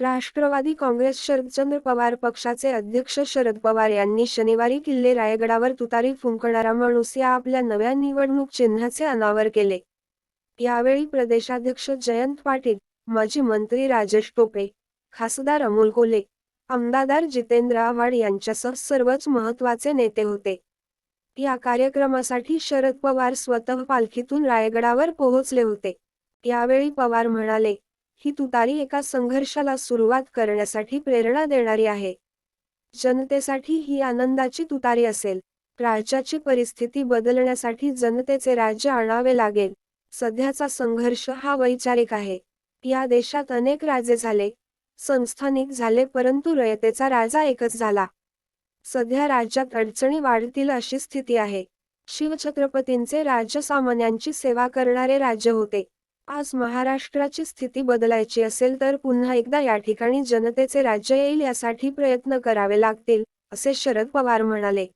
राष्ट्रवादी काँग्रेस शरदचंद्र पवार पक्षाचे अध्यक्ष शरद पवार यांनी शनिवारी किल्ले रायगडावर तुतारी फुंकणारा माणूस या आपल्या नव्या निवडणूक चिन्हाचे अनावर केले. यावेळी प्रदेशाध्यक्ष जयंत पाटील माजी मंत्री राजेश टोपे खासदार अमोल कोले आमदार जितेंद्र आव्हाड यांच्यासह सर्वच महत्त्वाचे नेते होते. या कार्यक्रमासाठी शरद पवार स्वतः पालखीतून रायगडावर पोहोचले होते. यावेळी पवार म्हणाले ही तुतारी एका संघर्षाला सुरुवात करण्यासाठी प्रेरणा देणारी आहे. जनतेसाठी ही आनंदाची तुतारी असेल. राज्याची परिस्थिती बदलण्यासाठी जनतेचे राज्य आणावे लागेल. सध्याचा संघर्ष हा वैचारिक आहे. या देशात अनेक राजे झाले. संस्थानिक झाले परंतु रयतेचा राजा एकच झाला. सध्या राज्यात अडचणी वाढतील अशी स्थिती आहे. शिवछत्रपतींचे राज्य सामान्यांची सेवा करणारे राज्य होते. आज महाराष्ट्राची स्थिती बदलायची असेल तर पुन्हा एकदा या ठिकाणी जनतेचे राज्य येईल यासाठी प्रयत्न करावे लागतील असे शरद पवार म्हणाले.